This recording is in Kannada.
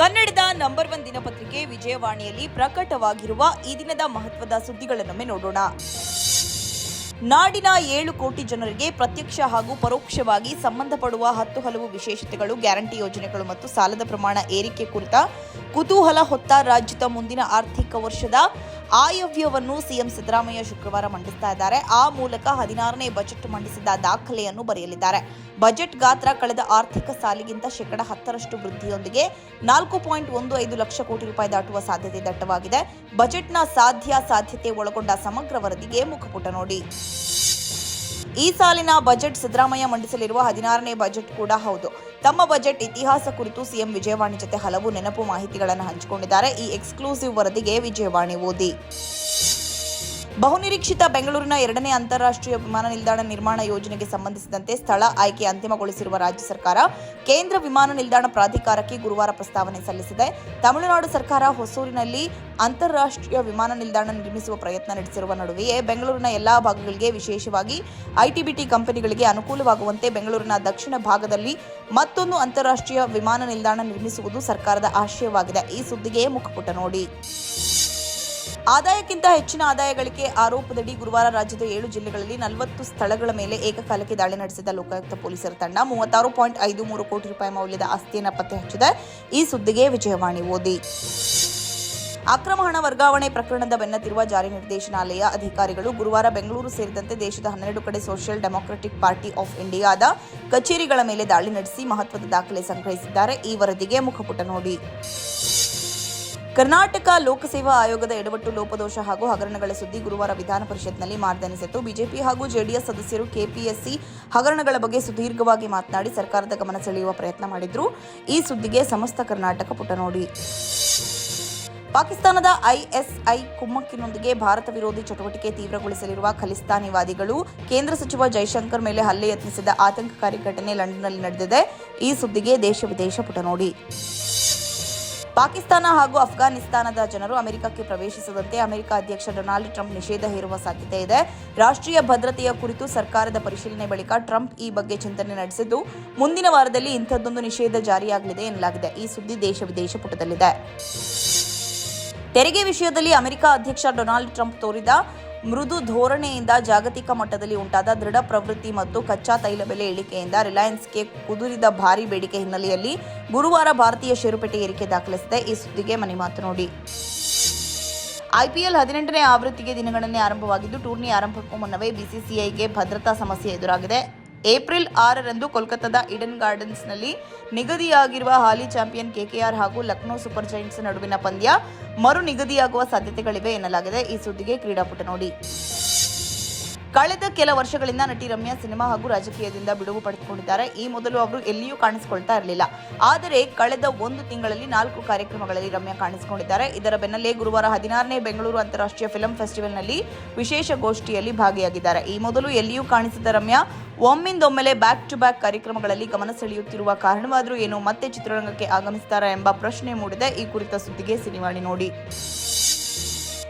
ಕನ್ನಡದ ನಂಬರ್ ಒನ್ ದಿನಪತ್ರಿಕೆ ವಿಜಯವಾಣಿಯಲ್ಲಿ ಪ್ರಕಟವಾಗಿರುವ ಈ ದಿನದ ಮಹತ್ವದ ಸುದ್ದಿಗಳನ್ನೊಮ್ಮೆ ನೋಡೋಣ. ನಾಡಿನ ಏಳು ಕೋಟಿ ಜನರಿಗೆ ಪ್ರತ್ಯಕ್ಷ ಹಾಗೂ ಪರೋಕ್ಷವಾಗಿ ಸಂಬಂಧಪಡುವ ಹತ್ತು ಹಲವು ವಿಶೇಷತೆಗಳು, ಗ್ಯಾರಂಟಿ ಯೋಜನೆಗಳು ಮತ್ತು ಸಾಲದ ಪ್ರಮಾಣ ಏರಿಕೆ ಕುರಿತ ಕುತೂಹಲ ಹೊತ್ತ ರಾಜ್ಯದ ಮುಂದಿನ ಆರ್ಥಿಕ ವರ್ಷದ ಆಯವ್ಯವನ್ನು ಸಿಎಂ ಸಿದ್ದರಾಮಯ್ಯ ಶುಕ್ರವಾರ ಮಂಡಿಸ್ತಾ ಇದ್ದಾರೆ. ಆ ಮೂಲಕ ಹದಿನಾರನೇ ಬಜೆಟ್ ಮಂಡಿಸಿದ ದಾಖಲೆಯನ್ನು ಬರೆಯಲಿದ್ದಾರೆ. ಬಜೆಟ್ ಗಾತ್ರ ಕಳೆದ ಆರ್ಥಿಕ ಸಾಲಿಗಿಂತ ಶೇಕಡ ಹತ್ತರಷ್ಟು ವೃದ್ಧಿಯೊಂದಿಗೆ ನಾಲ್ಕು ಪಾಯಿಂಟ್ ಒಂದು ಐದು ಲಕ್ಷ ಕೋಟಿ ರೂಪಾಯಿ ದಾಟುವ ಸಾಧ್ಯತೆ ದಟ್ಟವಾಗಿದೆ. ಬಜೆಟ್ನ ಸಾಧ್ಯ ಸಾಧ್ಯತೆ ಒಳಗೊಂಡ ಸಮಗ್ರ ವರದಿಗೆ ಮುಖಪುಟ ನೋಡಿ. ಈ ಸಾಲಿನ ಬಜೆಟ್ ಸಿದ್ದರಾಮಯ್ಯ ಮಂಡಿಸಲಿರುವ ಹದಿನಾರನೇ ಬಜೆಟ್ ಕೂಡ ಹೌದು. ತಮ್ಮ ಬಜೆಟ್ ಇತಿಹಾಸ ಕುರಿತು ಸಿಎಂ ವಿಜಯವಾಣಿ ಜೊತೆ ಹಲವು ನೆನಪು ಮಾಹಿತಿಗಳನ್ನು ಹಂಚಿಕೊಂಡಿದ್ದಾರೆ. ಈ ಎಕ್ಸ್ಕ್ಲೂಸಿವ್ ವರದಿಗೆ ವಿಜಯವಾಣಿ ಓದಿ. ಬಹುನಿರೀಕ್ಷಿತ ಬೆಂಗಳೂರಿನ ಎರಡನೇ ಅಂತಾರಾಷ್ಟ್ರೀಯ ವಿಮಾನ ನಿಲ್ದಾಣ ನಿರ್ಮಾಣ ಯೋಜನೆಗೆ ಸಂಬಂಧಿಸಿದಂತೆ ಸ್ಥಳ ಆಯ್ಕೆ ಅಂತಿಮಗೊಳಿಸಿರುವ ರಾಜ್ಯ ಸರ್ಕಾರ ಕೇಂದ್ರ ವಿಮಾನ ನಿಲ್ದಾಣ ಪ್ರಾಧಿಕಾರಕ್ಕೆ ಗುರುವಾರ ಪ್ರಸ್ತಾವನೆ ಸಲ್ಲಿಸಿದೆ. ತಮಿಳುನಾಡು ಸರ್ಕಾರ ಹೊಸೂರಿನಲ್ಲಿ ಅಂತಾರಾಷ್ಟ್ರೀಯ ವಿಮಾನ ನಿಲ್ದಾಣ ನಿರ್ಮಿಸುವ ಪ್ರಯತ್ನ ನಡೆಸಿರುವ ನಡುವೆಯೇ ಬೆಂಗಳೂರಿನ ಎಲ್ಲಾ ಭಾಗಗಳಿಗೆ ವಿಶೇಷವಾಗಿ ಐಟಿಬಿಟಿ ಕಂಪನಿಗಳಿಗೆ ಅನುಕೂಲವಾಗುವಂತೆ ಬೆಂಗಳೂರಿನ ದಕ್ಷಿಣ ಭಾಗದಲ್ಲಿ ಮತ್ತೊಂದು ಅಂತಾರಾಷ್ಟ್ರೀಯ ವಿಮಾನ ನಿಲ್ದಾಣ ನಿರ್ಮಿಸುವುದು ಸರ್ಕಾರದ ಆಶಯವಾಗಿದೆ. ಈ ಸುದ್ದಿಗೆ ಮುಖಪುಟ ನೋಡಿ. ಆದಾಯಕ್ಕಿಂತ ಹೆಚ್ಚಿನ ಆದಾಯ ಗಳಿಕೆ ಆರೋಪದಡಿ ಗುರುವಾರ ರಾಜ್ಯದ ಏಳು ಜಿಲ್ಲೆಗಳಲ್ಲಿ ನಲವತ್ತು ಸ್ಥಳಗಳ ಮೇಲೆ ಏಕಕಾಲಕ್ಕೆ ದಾಳಿ ನಡೆಸಿದ ಲೋಕಾಯುಕ್ತ ಪೊಲೀಸರ ತಂಡ ಮೂವತ್ತಾರು ಪಾಯಿಂಟ್ ಐದು ಮೂರು ಕೋಟಿ ರೂಪಾಯಿ ಮೌಲ್ಯದ ಆಸ್ತಿಯನ್ನು ಪತ್ತೆ ಹಚ್ಚಿದೆ. ಈ ಸುದ್ದಿಗೆ ವಿಜಯವಾಣಿ ಓದಿ. ಅಕ್ರಮ ಹಣ ವರ್ಗಾವಣೆ ಪ್ರಕರಣದ ಬೆನ್ನತ್ತಿರುವ ಜಾರಿ ನಿರ್ದೇಶನಾಲಯ ಅಧಿಕಾರಿಗಳು ಗುರುವಾರ ಬೆಂಗಳೂರು ಸೇರಿದಂತೆ ದೇಶದ ಹನ್ನೆರಡು ಕಡೆ ಸೋಷಿಯಲ್ ಡೆಮಾಕ್ರೆಟಿಕ್ ಪಾರ್ಟಿ ಆಫ್ ಇಂಡಿಯಾದ ಕಚೇರಿಗಳ ಮೇಲೆ ದಾಳಿ ನಡೆಸಿ ಮಹತ್ವದ ದಾಖಲೆ ಸಂಗ್ರಹಿಸಿದ್ದಾರೆ. ಈ ವರದಿಗೆ ಮುಖಪುಟ ನೋಡಿ. ಕರ್ನಾಟಕ ಲೋಕಸೇವಾ ಆಯೋಗದ ಎಡವಟ್ಟು ಲೋಪದೋಷ ಹಾಗೂ ಹಗರಣಗಳ ಸುದ್ದಿ ಗುರುವಾರ ವಿಧಾನ ಪರಿಷತ್ನಲ್ಲಿ ಮಾರ್ದನಿಸಿತ್ತು ಬಿಜೆಪಿ ಹಾಗೂ ಜೆಡಿಎಸ್ ಸದಸ್ಯರು ಕೆಪಿಎಸ್ಸಿ ಹಗರಣಗಳ ಬಗ್ಗೆ ಸುದೀರ್ಘವಾಗಿ ಮಾತನಾಡಿ ಸರ್ಕಾರದ ಗಮನ ಸೆಳೆಯುವ ಪ್ರಯತ್ನ ಮಾಡಿದ್ರು. ಈ ಸುದ್ದಿಗೆ ಸಮಸ್ತ ಕರ್ನಾಟಕ ಪುಟ ನೋಡಿ. ಪಾಕಿಸ್ತಾನದ ಐಎಸ್ಐ ಕುಮ್ಮಕ್ಕಿನೊಂದಿಗೆ ಭಾರತ ವಿರೋಧಿ ಚಟುವಟಿಕೆ ತೀವ್ರಗೊಳಿಸಲಿರುವ ಖಲಿಸ್ತಾನಿವಾದಿಗಳು ಕೇಂದ್ರ ಸಚಿವ ಜೈಶಂಕರ್ ಮೇಲೆ ಹಲ್ಲೆ ಯತ್ನಿಸಿದ ಆತಂಕಕಾರಿ ಘಟನೆ ಲಂಡನ್ನಲ್ಲಿ ನಡೆದಿದೆ. ಈ ಸುದ್ದಿಗೆ ದೇಶ ವಿದೇಶ ಪುಟ ನೋಡಿ. ಪಾಕಿಸ್ತಾನ ಹಾಗೂ ಅಫ್ಘಾನಿಸ್ತಾನದ ಜನರು ಅಮೆರಿಕಕ್ಕೆ ಪ್ರವೇಶಿಸದಂತೆ ಅಮೆರಿಕ ಅಧ್ಯಕ್ಷ ಡೊನಾಲ್ಡ್ ಟ್ರಂಪ್ ನಿಷೇಧ ಹೇರುವ ಸಾಧ್ಯತೆ ಇದೆ. ರಾಷ್ಟ್ರೀಯ ಭದ್ರತೆಯ ಕುರಿತು ಸರ್ಕಾರದ ಪರಿಶೀಲನೆ ಬಳಿಕ ಟ್ರಂಪ್ ಈ ಬಗ್ಗೆ ಚಿಂತನೆ ನಡೆಸಿದ್ದು, ಮುಂದಿನ ವಾರದಲ್ಲಿ ಇಂಥದ್ದೊಂದು ನಿಷೇಧ ಜಾರಿಯಾಗಲಿದೆ ಎನ್ನಲಾಗಿದೆ. ಈ ಸುದ್ದಿ ದೇಶ ವಿದೇಶ ಪುಟದಲ್ಲಿದೆ. ತೆರಿಗೆ ವಿಷಯದಲ್ಲಿ ಅಮೆರಿಕ ಅಧ್ಯಕ್ಷ ಡೊನಾಲ್ಡ್ ಟ್ರಂಪ್ ತೋರಿದ ಮೃದು ಧೋರಣೆಯಿಂದ ಜಾಗತಿಕ ಮಟ್ಟದಲ್ಲಿ ಉಂಟಾದ ದೃಢ ಪ್ರವೃತ್ತಿ ಮತ್ತು ಕಚ್ಚಾ ತೈಲ ಬೆಲೆ ಇಳಿಕೆಯಿಂದ ರಿಲಯನ್ಸ್ಗೆ ಕುದುರಿದ ಭಾರಿ ಬೇಡಿಕೆ ಹಿನ್ನೆಲೆಯಲ್ಲಿ ಗುರುವಾರ ಭಾರತೀಯ ಷೇರುಪೇಟೆ ಏರಿಕೆ ದಾಖಲಿಸಿದೆ. ಈ ಸುದ್ದಿಗೆ ಮನೆ ಮಾತು ನೋಡಿ. ಐಪಿಎಲ್ ಹದಿನೆಂಟನೇ ಆವೃತ್ತಿಗೆ ದಿನಗಣನೆ ಆರಂಭವಾಗಿದ್ದು, ಟೂರ್ನಿ ಆರಂಭಕ್ಕೂ ಮುನ್ನವೇ ಬಿಸಿಸಿಐಗೆ ಭದ್ರತಾ ಸಮಸ್ಯೆ ಎದುರಾಗಿದೆ. ಏಪ್ರಿಲ್ ಆರರಂದು ಕೋಲ್ಕತ್ತಾದ ಇಡನ್ ಗಾರ್ಡನ್ಸ್ನಲ್ಲಿ ನಿಗದಿಯಾಗಿರುವ ಹಾಲಿ ಚಾಂಪಿಯನ್ ಕೆಕೆಆರ್ ಹಾಗೂ ಲಕ್ನೋ ಸೂಪರ್ ಜೈಂಟ್ಸ್ ನಡುವಿನ ಪಂದ್ಯ ಮರು ನಿಗದಿಯಾಗುವ ಸಾಧ್ಯತೆಗಳಿವೆ ಎನ್ನಲಾಗಿದೆ. ಈ ಸುದ್ದಿಗೆ ಕ್ರೀಡಾಪುಟ ನೋಡಿ. ಕಳೆದ ಕೆಲ ವರ್ಷಗಳಿಂದ ನಟಿ ರಮ್ಯಾ ಸಿನಿಮಾ ಹಾಗೂ ರಾಜಕೀಯದಿಂದ ಬಿಡುವು ಪಡೆದುಕೊಂಡಿದ್ದಾರೆ. ಈ ಮೊದಲು ಅವರು ಎಲ್ಲಿಯೂ ಕಾಣಿಸಿಕೊಳ್ತಾ ಇರಲಿಲ್ಲ. ಆದರೆ ಕಳೆದ ಒಂದು ತಿಂಗಳಲ್ಲಿ ನಾಲ್ಕು ಕಾರ್ಯಕ್ರಮಗಳಲ್ಲಿ ರಮ್ಯಾ ಕಾಣಿಸಿಕೊಂಡಿದ್ದಾರೆ. ಇದರ ಬೆನ್ನಲ್ಲೇ ಗುರುವಾರ ಹದಿನಾರನೇ ಬೆಂಗಳೂರು ಅಂತಾರಾಷ್ಟ್ರೀಯ ಫಿಲಂ ಫೆಸ್ಟಿವಲ್ನಲ್ಲಿ ವಿಶೇಷ ಗೋಷ್ಠಿಯಲ್ಲಿ ಭಾಗಿಯಾಗಿದ್ದಾರೆ. ಈ ಮೊದಲು ಎಲ್ಲಿಯೂ ಕಾಣಿಸಿದ ರಮ್ಯಾ ಒಮ್ಮಿಂದೊಮ್ಮೆಲೆ ಬ್ಯಾಕ್ ಟು ಬ್ಯಾಕ್ ಕಾರ್ಯಕ್ರಮಗಳಲ್ಲಿ ಗಮನ ಸೆಳೆಯುತ್ತಿರುವ ಕಾರಣವಾದರೂ ಏನು ಮತ್ತೆ ಚಿತ್ರರಂಗಕ್ಕೆ ಆಗಮಿಸುತ್ತಾರಾ ಎಂಬ ಪ್ರಶ್ನೆ ಮೂಡಿದೆ. ಈ ಕುರಿತ ಸುದ್ದಿಗೆ ಸಿನಿವಾಣಿ ನೋಡಿ.